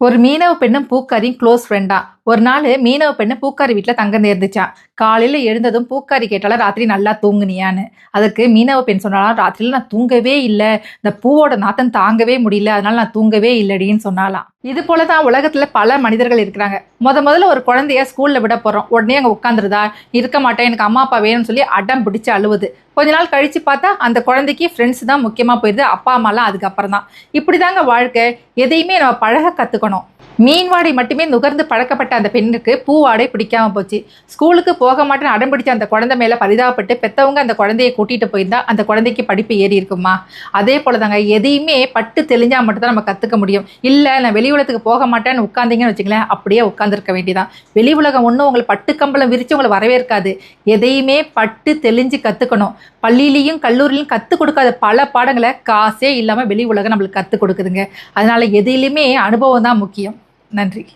ஒரு மீனவ பெண்ணும் பூக்காரியும் க்ளோஸ் ஃப்ரெண்டா ஒரு நாள் மீனவ பெண்ணு பூக்காரி வீட்டில் தங்கந்து நேர்ந்துச்சான் காலையில் எழுந்ததும் பூக்காரி கேட்டாலும் ராத்திரி நல்லா தூங்குனியான்னு. அதுக்கு மீனவ பெண் சொன்னாலாம் ராத்திரியில் நான் தூங்கவே இல்லை. இந்த பூவோட நாத்தம் தாங்கவே முடியல. அதனால நான் தூங்கவே இல்லடின்னு சொன்னாலாம் இது போல தான் உலகத்தில் பல மனிதர்கள் இருக்கிறாங்க. முத முதல்ல ஒரு குழந்தைய ஸ்கூலில் விட போகிறோம் உடனே அங்கே உட்காந்துருதா இருக்க மாட்டேன். எனக்கு அம்மா அப்பா வேணும்னு சொல்லி அடம் பிடிச்சி அழுவுது. கொஞ்ச நாள் கழிச்சு பார்த்தா அந்த குழந்தைக்கு ஃப்ரெண்ட்ஸ் தான் முக்கியமாக போயிடுது அப்பா அம்மாலாம் அதுக்கப்புறம் தான் இப்படி தாங்க வாழ்க்கை. எதையுமே நம்ம பழக கற்றுக்கணும் மீன் வாடை மட்டுமே நுகர்ந்து பழக்கப்பட்ட அந்த பெண்ணுக்கு பூவாடை பிடிக்காம போச்சு. ஸ்கூலுக்கு போக மாட்டேன்னு அடம் பிடிச்ச அந்த குழந்தை மேலே பரிதாபப்பட்டு பெற்றவங்க அந்த குழந்தையை கூட்டிகிட்டு போயிருந்தா அந்த குழந்தைக்கு படிப்பு ஏறி இருக்குமா? அதே போல் தாங்க எதையுமே பட்டு தெளிஞ்சால் மட்டும்தான் நம்ம கற்றுக்க முடியும். இல்லை நான் வெளி உலகத்துக்கு போக மாட்டேன்னு உட்காந்தீங்கன்னு வச்சுங்களேன் அப்படியே உட்காந்துருக்க வேண்டியதான் வெளி உலகம் ஒன்றும் உங்களை பட்டு கம்பளம் விரித்து உங்களை வரவேற்காது எதையுமே பட்டு தெளிஞ்சு கற்றுக்கணும் பள்ளியிலையும் கல்லூரியிலையும் கற்றுக் கொடுக்காத பல பாடங்களை காசே இல்லாமல் வெளி உலகம் நம்மளுக்கு கற்றுக் கொடுக்குதுங்க. அதனால எதிலுமே அனுபவம் தான் முக்கியம். நன்றி.